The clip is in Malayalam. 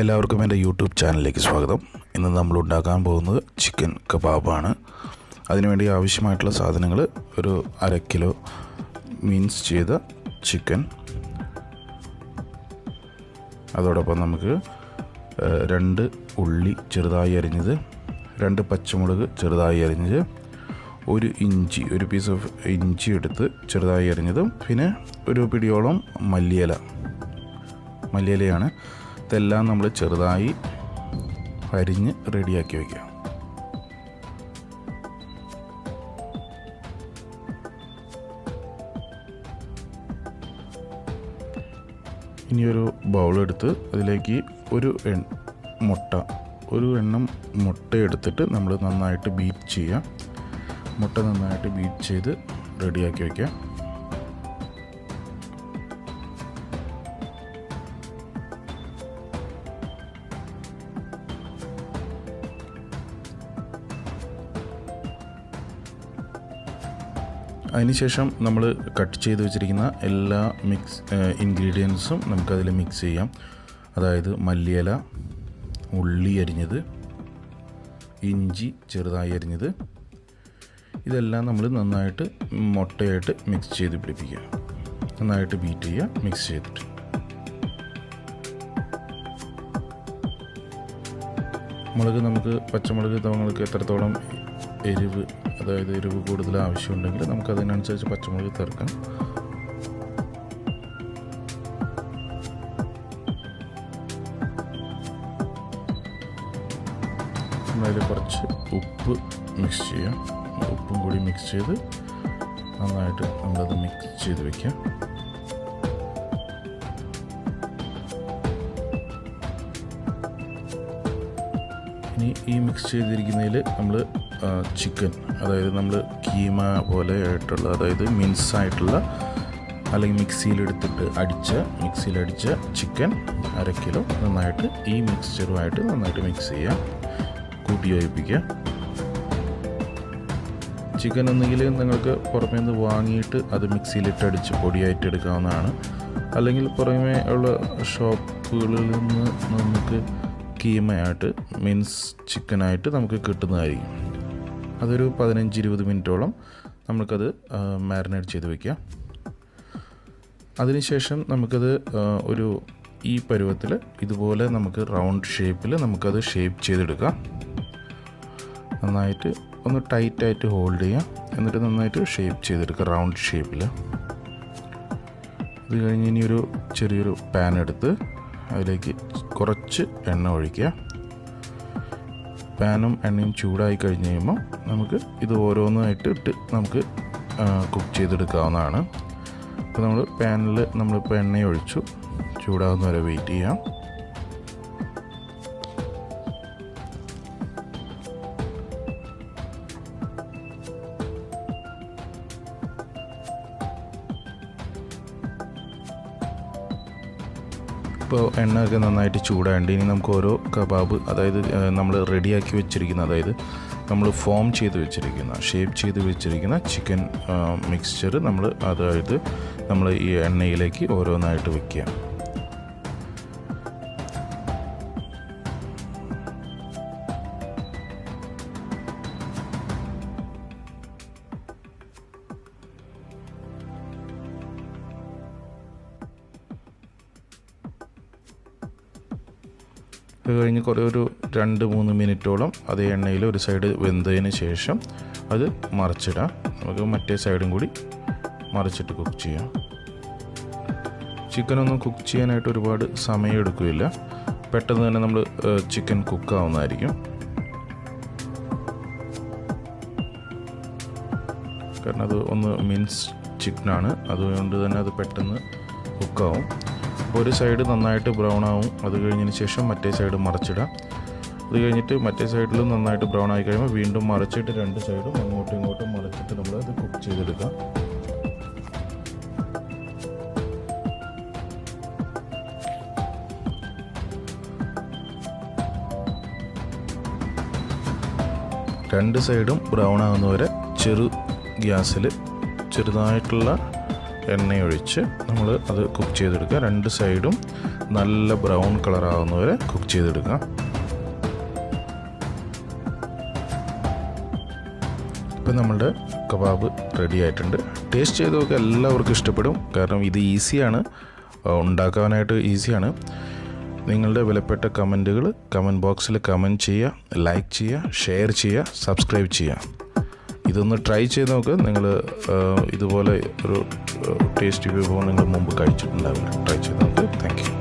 എല്ലാവർക്കും എന്റെ യൂട്യൂബ് ചാനലിലേക്ക് സ്വാഗതം. ഇന്ന് നമ്മൾ ഉണ്ടാക്കാൻ പോകുന്നത് ചിക്കൻ കബാബാണ്. അതിനുവേണ്ടി ആവശ്യമായിട്ടുള്ള സാധനങ്ങൾ ഒരു അര കിലോ മീൻസ് ചെയ്ത ചിക്കൻ. അതോടൊപ്പം നമുക്ക് രണ്ട് ഉള്ളി ചെറുതായി അരിഞ്ഞത് രണ്ട് പച്ചമുളക് ചെറുതായി അരിഞ്ഞത് ഒരു ഇഞ്ചി ഒരു പീസ് ഓഫ് ഇഞ്ചി എടുത്ത് ചെറുതായി അരിഞ്ഞതും പിന്നെ ഒരു പിടിയോളം മല്ലിയില. മല്ലിയിലയാണ് ഇതെല്ലാം നമ്മൾ ചെറുതായി അരിഞ്ഞ് റെഡിയാക്കി വയ്ക്കുക ഇനി ഒരു ബൗളെടുത്ത് അതിലേക്ക് ഒരു എൺ മുട്ട ഒരു എണ്ണം മുട്ട എടുത്തിട്ട് നമ്മൾ നന്നായിട്ട് ബീറ്റ് ചെയ്യുക മുട്ട നന്നായിട്ട് ബീറ്റ് ചെയ്ത് റെഡിയാക്കി വയ്ക്കുക അതിനുശേഷം നമ്മൾ കട്ട് ചെയ്ത് വെച്ചിരിക്കുന്ന എല്ലാ മിക്സ് ഇൻഗ്രീഡിയൻസും നമുക്കതിൽ മിക്സ് ചെയ്യാം. അതായത് മല്ലിയില ഉള്ളി അരിഞ്ഞത് ഇഞ്ചി ചെറുതായി അരിഞ്ഞത്. ഇതെല്ലാം നമ്മൾ നന്നായിട്ട് മുട്ടയായിട്ട് മിക്സ് ചെയ്ത് പിടിപ്പിക്കുക. നന്നായിട്ട് ബീറ്റ് ചെയ്യുക മിക്സ് ചെയ്തിട്ട്. മുളക് നമുക്ക് പച്ചമുളക് തവങ്ങൾക്ക് എത്രത്തോളം എരിവ് അതായത് എരിവ് കൂടുതൽ ആവശ്യമുണ്ടെങ്കിൽ നമുക്ക് അതിനനുസരിച്ച് പച്ചമുളക് ചേർക്കാം. അതിൽ കുറച്ച് ഉപ്പ് മിക്സ് ചെയ്യാം. ഉപ്പും കൂടി മിക്സ് ചെയ്ത് നന്നായിട്ട് നമ്മളത് മിക്സ് ചെയ്ത് വെക്കാം. ഇനി ഈ മിക്സ് ചെയ്തിരിക്കുന്നതിൽ നമ്മൾ ചിക്കൻ അതായത് നമ്മൾ കീമ പോലെ ആയിട്ടുള്ള അതായത് മിൻസ് ആയിട്ടുള്ള അല്ലെങ്കിൽ മിക്സിയിലെടുത്തിട്ട് അടിച്ച മിക്സിയിലടിച്ച ചിക്കൻ അര കിലോ നന്നായിട്ട് ഈ മിക്സ്ചറുമായിട്ട് നന്നായിട്ട് മിക്സ് ചെയ്യുക കൂട്ടി യോജിപ്പിക്കുക ചിക്കൻ ഒന്നുകിൽ നിങ്ങൾക്ക് പുറമേ നിന്ന് വാങ്ങിയിട്ട് അത് മിക്സിയിലിട്ട് അടിച്ച് പൊടിയായിട്ട് എടുക്കാവുന്നതാണ്. അല്ലെങ്കിൽ പുറമേ ഉള്ള ഷോപ്പുകളിൽ നിന്ന് നമുക്ക് കീമയായിട്ട് മീൻസ് ചിക്കനായിട്ട് നമുക്ക് കിട്ടുന്നതായിരിക്കും. അതൊരു പതിനഞ്ച് ഇരുപത് മിനിറ്റോളം നമുക്കത് മാരിനേറ്റ് ചെയ്ത് വയ്ക്കാം അതിനുശേഷം നമുക്കത് ഒരു ഈ പരുവത്തിൽ ഇതുപോലെ നമുക്ക് റൗണ്ട് ഷേപ്പിൽ നമുക്കത് ഷേപ്പ് ചെയ്തെടുക്കാം. നന്നായിട്ട് ഒന്ന് ടൈറ്റായിട്ട് ഹോൾഡ് ചെയ്യാം എന്നിട്ട് നന്നായിട്ട് ഷേപ്പ് ചെയ്തെടുക്കുക റൗണ്ട് ഷേപ്പിൽ ഇത് കഴിഞ്ഞ് ഇനിയൊരു ചെറിയൊരു പാൻ എടുത്ത് അതിലേക്ക് കുറച്ച് എണ്ണ ഒഴിക്കുക. പാനും എണ്ണയും ചൂടായി കഴിഞ്ഞ് കഴിയുമ്പോൾ നമുക്ക് ഇത് ഓരോന്നായിട്ട് ഇട്ട് നമുക്ക് കുക്ക് ചെയ്തെടുക്കാവുന്നതാണ്. അപ്പോൾ നമ്മൾ പാനിൽ നമ്മളിപ്പോൾ എണ്ണ ഒഴിച്ചു ചൂടാകുന്ന വരെ വെയിറ്റ് ചെയ്യാം. ഇപ്പോൾ എണ്ണയൊക്കെ നന്നായിട്ട് ചൂടായുണ്ട് ഇനി നമുക്ക് ഓരോ കബാബ് അതായത് നമ്മൾ റെഡിയാക്കി വെച്ചിരിക്കുന്ന അതായത് നമ്മൾ ഫോം ചെയ്ത് വെച്ചിരിക്കുന്ന ഷേപ്പ് ചെയ്ത് വെച്ചിരിക്കുന്ന ചിക്കൻ മിക്സ്ചർ നമ്മൾ അതായത് നമ്മൾ ഈ എണ്ണയിലേക്ക് ഓരോന്നായിട്ട് വെക്കുക. അത് കഴിഞ്ഞ് കുറേ ഒരു രണ്ട് മൂന്ന് മിനിറ്റോളം അതേ എണ്ണയിൽ ഒരു സൈഡ് വെന്തതിന് ശേഷം അത് മറിച്ചിടാം. നമുക്ക് മറ്റേ സൈഡും കൂടി മറിച്ചിട്ട് കുക്ക് ചെയ്യാം. ചിക്കനൊന്നും കുക്ക് ചെയ്യാനായിട്ട് ഒരുപാട് സമയം എടുക്കില്ല പെട്ടെന്ന് തന്നെ നമ്മൾ ചിക്കൻ കുക്കാവുന്നതായിരിക്കും. കാരണം അത് ഒന്ന് മിൻസ് ചിക്കനാണ്. അതുകൊണ്ട് തന്നെ അത് പെട്ടെന്ന് കുക്കാവും. ഒരു സൈഡ് നന്നായിട്ട് ബ്രൗൺ ആവും. അത് കഴിഞ്ഞതിന് ശേഷം മറ്റേ സൈഡ് മറിച്ചിടാം. അത് കഴിഞ്ഞിട്ട് മറ്റേ സൈഡിലും നന്നായിട്ട് ബ്രൗൺ ആയി കഴിയുമ്പോൾ വീണ്ടും മറിച്ചിട്ട് രണ്ട് സൈഡും അങ്ങോട്ടും ഇങ്ങോട്ടും മറിച്ചിട്ട് നമ്മൾ അത് കുക്ക് ചെയ്തെടുക്കാം. രണ്ട് സൈഡും ബ്രൗൺ ആകുന്നവരെ ചെറു ഗ്യാസിൽ ചെറുതായിട്ടുള്ള എണ്ണയൊഴിച്ച് നമ്മൾ അത് കുക്ക് ചെയ്തെടുക്കുക. രണ്ട് സൈഡും നല്ല ബ്രൗൺ കളർ വരെ കുക്ക് ചെയ്തെടുക്കുക. ഇപ്പം നമ്മളുടെ കബാബ് റെഡി ആയിട്ടുണ്ട്. ടേസ്റ്റ് ചെയ്ത് നോക്കുക എല്ലാവർക്കും ഇഷ്ടപ്പെടും. കാരണം ഇത് ഈസിയാണ് ഉണ്ടാക്കാനായിട്ട് ഈസിയാണ് നിങ്ങളുടെ വിലപ്പെട്ട കമന്റുകൾ കമന്റ് ബോക്സിൽ കമന്റ് ചെയ്യുക ലൈക്ക് ചെയ്യുക ഷെയർ ചെയ്യുക സബ്സ്ക്രൈബ് ചെയ്യുക. ഇതൊന്ന് ട്രൈ ചെയ്ത് നോക്ക്. നിങ്ങൾ ഇതുപോലെ ഒരു ടേസ്റ്റി വിഭവം നിങ്ങൾ മുമ്പ് കഴിച്ചിട്ടുണ്ടാവില്ല. ട്രൈ ചെയ്താൽ താങ്ക് യു